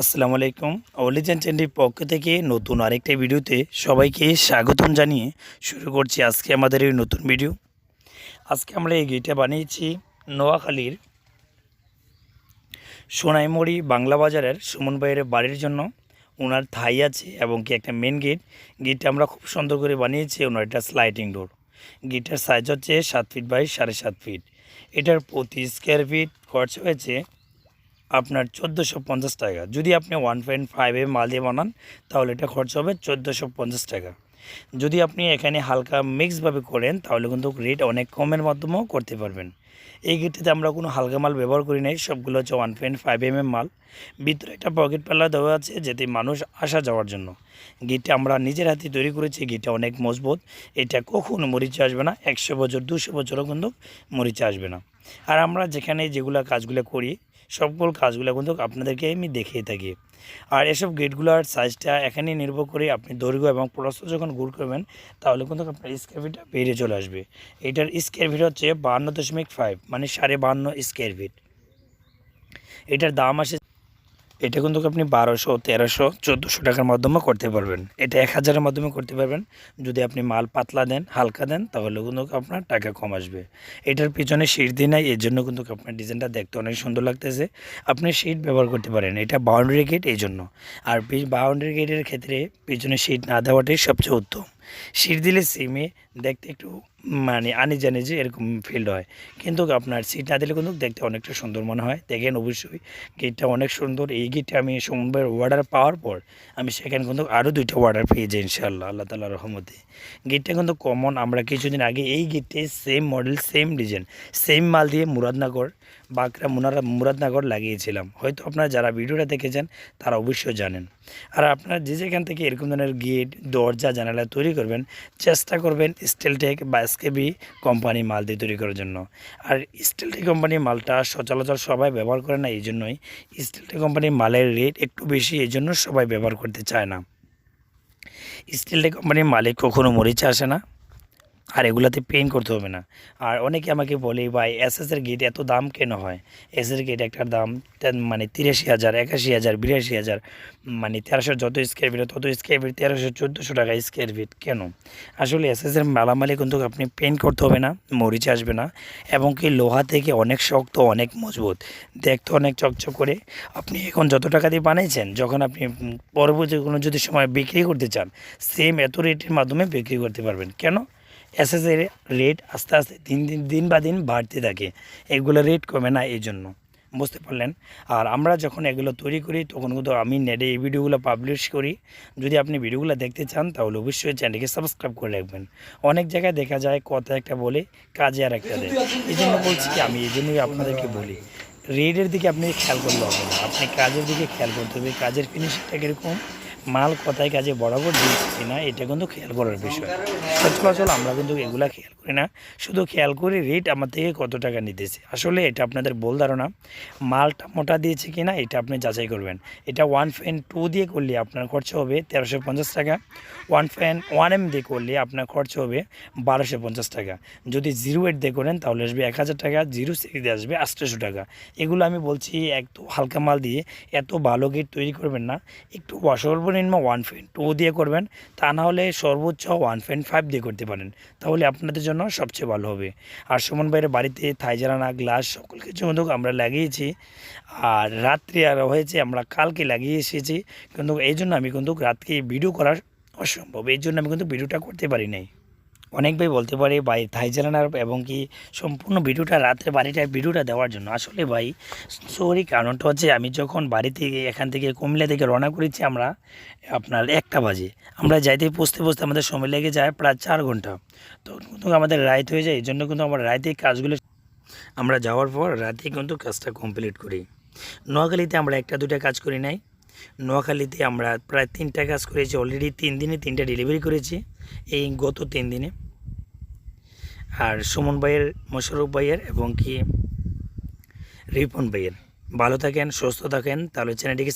আসসালামু আলাইকুম। অলিজেন চ্যানেলের পক্ষ থেকে নতুন আরেকটা ভিডিওতে সবাইকে স্বাগতম জানিয়ে শুরু করছি আজকে আমাদের এই নতুন ভিডিও। আজকে আমরা এই গেটটা বানিয়েছি নোয়াখালীর সোনাইমুড়ি বাংলা বাজারের সুমন ভাইয়ের বাড়ির জন্য। ওনার থাই আছে এবং কি একটা মেন গেট গেটটা আমরা খুব সুন্দর করে বানিয়েছি, ওনার একটা স্লাইডিং ডোর গেটটার সাইজ হচ্ছে সাত ফিট বাই সাড়ে সাত ফিট এটার প্রতি স্কোয়ার ফিট খরচ হয়েছে আপনার চোদ্দোশো পঞ্চাশ টাকা। যদি আপনি ওয়ান পয়েন্ট ফাইভে মাল দিয়ে বানান, তাহলে এটা খরচ হবে চোদ্দোশো পঞ্চাশ টাকা। যদি আপনি এখানে হালকা মিক্সভাবে করেন, তাহলে কিন্তু রেট অনেক কমের মাধ্যমেও করতে পারবেন। এই গেটটিতে আমরা কোনো হালকা মাল ব্যবহার করি নাই, সবগুলো হচ্ছে one point five M M মাল। ভিতরে একটা পকেট পাল্লা দেওয়া আছে, যেতে মানুষ আসা যাওয়ার জন্য। গেটটা আমরা নিজের হাতে তৈরি করেছি, গেটটা অনেক মজবুত। এটা কখনো মরিচে আসবে না, একশো বছর, দুশো বছরও কিন্তু মরিচে আসবে না। আর আমরা যেখানে যেগুলো কাজগুলো করি সকল কাজগুলো কিন্তু আপনাদেরকে আমি দেখিয়ে থাকি। আর এসব গেটগুলোর সাইজটা এখানেই নির্ভর করে আপনি দৈর্ঘ্য এবং প্রস্থ যখন গুড় করবেন, তাহলে কিন্তু আপনার স্কোয়ার বেড়ে চলে আসবে। এটার স্কোয়ার ফিট হচ্ছে বাহান্ন দশমিক ফাইভ মানে সাড়ে বাহান্ন স্কোয়ার ফিট এটার দাম আসে এটা কিন্তু আপনি বারোশো, তেরোশো, চোদ্দোশো টাকার মাধ্যমে করতে পারবেন। এটা এক হাজারের মাধ্যমে করতে পারবেন। যদি আপনি মাল পাতলা দেন, হালকা দেন, তাহলে কিন্তু আপনার টাকা কম আসবে। এটার পিছনে সিট দিয়ে নাই, এর জন্য কিন্তু আপনার ডিজাইনটা দেখতে অনেক সুন্দর লাগতেছে। আপনি সিট ব্যবহার করতে পারেন, এটা বাউন্ডারি গেট এই জন্য। আর বাউন্ডারি গেটের ক্ষেত্রে পিছনে সিট না দেওয়াটাই সবচেয়ে উত্তম। সিট দিলে সিমে দেখতে একটু মানে আনি জানি যে এরকম ফিল্ড হয়। কিন্তু আপনার সিট না দিলে কিন্তু দেখতে অনেকটা সুন্দর মনে হয়। দেখেন অবশ্যই গেটটা অনেক সুন্দর। এই গেটটা আমি সোমবার অর্ডার পাওয়ার পর আমি সেখানে কিন্তু আরও দুইটা অর্ডার পেয়ে যাই ইনশাল্লাহ আল্লাহ তালার রহমতে। গেটটা কিন্তু কমন আমরা কিছুদিন আগে এই গেটে same model same design same মাল দিয়ে মুরাদনগর, বাঁকড়া, মুনারা, মুরাদনগর লাগিয়েছিলাম। হয়তো আপনারা যারা ভিডিওটা দেখেছেন, তারা অবশ্যই জানেন। আর আপনারা যে যেখান থেকে এরকম ধরনের গেট দরজা, জানালা তৈরি করবেন, চেষ্টা করবেন স্টিলটেক বা এসকেবি কোম্পানি মাল দিয়ে তৈরি করার জন্য। আর স্টিলটি কোম্পানির মালটা সচরাচর সবাই ব্যবহার করে না এই জন্যই স্টিলটি কোম্পানির মালের রেট একটু বেশি এই জন্য সবাই ব্যবহার করতে চায় না। স্টিলটি কোম্পানির মালিক কখনো মরিচা আসে না। আর এগুলাতে পেইন্ট করতে হবে না। আর অনেকে আমাকে বলে, ভাই এসএসের গেট এত দাম কেন হয়? এসএসের গেট একটার দাম মানে তিরাশি হাজার, একাশি হাজার, বিরাশি হাজার মানে তেরোশো যত স্কোয়ার ফিট তত স্কোয়ার ফিট তেরোশো, চোদ্দোশো টাকা স্কোয়ার ফিট কেন? আসলে এসএসের মালামালি কিন্তু আপনি পেইন্ট করতে হবে না, মরিচ আসবে না, এবং কি লোহা থেকে অনেক শক্ত, অনেক মজবুত, দেখতে অনেক চকচক করে। আপনি এখন যত টাকা দিয়ে বানিয়েছেন যখন আপনি পরবর্তী কোনো যদি সময় বিক্রি করতে চান সেম এত রেটের মাধ্যমে বিক্রি করতে পারবেন। কেন? এসএসের রেট আস্তে আস্তে দিন দিন দিন বা দিন বাড়তে থাকে। এগুলো রেট কমে না এই জন্য। বুঝতে পারলেন? আর আমরা যখন এগুলো তৈরি করি, তখন কিন্তু আমি নেটে এই ভিডিওগুলো পাবলিশ করি। যদি আপনি ভিডিওগুলো দেখতে চান, তাহলে অবশ্যই চ্যানেলকে সাবস্ক্রাইব করে রাখবেন। অনেক জায়গায় দেখা যায়, কথা একটা বলে, কাজে আর একটা দেয়। এই জন্য বলছি কি, আমি এই জন্যই আপনাদেরকে বলি রেটের দিকে আপনি খেয়াল করলে হবে না। আপনি কাজের দিকে খেয়াল করতে হবে। কাজের ফিনিশিংটা কীরকম? মাল কোথায় কাজে বরাবর দিচ্ছে কিনা, এটা কিন্তু খেয়াল করার বিষয়। সচরাচর আমরা কিন্তু এগুলা খেয়াল করি না। শুধু খেয়াল করি রেট আমার থেকে কত টাকা নিতেছে। আসলে এটা আপনাদের বল ধারণা। মালটা মোটা দিয়েছে কিনা, এটা আপনি যাচাই করবেন। এটা ওয়ান ফ্যান টু দিয়ে করলে আপনার খরচ হবে তেরোশো পঞ্চাশ টাকা। ওয়ান ফ্যান ওয়ান এম দিয়ে করলে আপনার খরচ হবে বারোশো পঞ্চাশ টাকা। যদি জিরো এইট দিয়ে করেন, তাহলে আসবে এক হাজার টাকা। জিরো সিক্স দিয়ে আসবে আটশোশো টাকা। এগুলো আমি বলছি, একটু হালকা মাল দিয়ে এত ভালো গেট তৈরি করবেন না। একটু সর্বনিম্ন ওয়ান পয়েন্ট টু দিয়ে করবেন, তা না হলে সর্বোচ্চ ওয়ান পয়েন্ট ফাইভ দিয়ে করতে পারেন। তাহলে আপনাদের জন্য সবচেয়ে ভালো হবে। আর সুমন ভাইয়ের বাড়িতে থাইজারানা, গ্লাস সকল কিছু কিন্তু আমরা লাগিয়েছি। আর রাত্রি আর হয়েছে, আমরা কালকে লাগিয়ে এসেছি। কিন্তু এই জন্য আমি কিন্তু রাতকে ভিডিও করা অসম্ভব। এই জন্য আমি কিন্তু ভিডিওটা করতে পারি নাই। অনেক ভাই বলতে পারে ভাই থাই জ্বালানার এবং কি সম্পূর্ণ ভিডিওটা রাত্রে বাড়িটায় ভিডিওটা দেওয়ার জন্য। আসলে ভাই, সরি কারণটা হচ্ছে আমি যখন বাড়ি থেকে, এখান থেকে কুমিল্লা থেকে রওনা করেছি আমরা, আপনার একটা বাজে। আমরা যাইতে পৌঁছতে পৌঁছতে আমাদের সময় লেগে যায় প্রায় চার ঘণ্টা। তো কিন্তু আমাদের রাইত হয়ে যায়, এই জন্য কিন্তু আমরা রাইতে কাজগুলো আমরা যাওয়ার পর রাতে কিন্তু কাজটা কমপ্লিট করি। নোয়াখালীতে আমরা একটা দুটা কাজ করি নাই। নোয়াখালীতে আমরা প্রায় তিনটা কাজ করেছি অলরেডি তিন দিনে তিনটা ডেলিভারি করেছি, এই গত তিন দিনে। আর সুমন ভাইয়ের মোশারফ ভাইয়ের এবং কি, রিপন ভাইয়ের। ভালো থাকেন, সুস্থ থাকেন, তাহলে চ্যানেলটিকে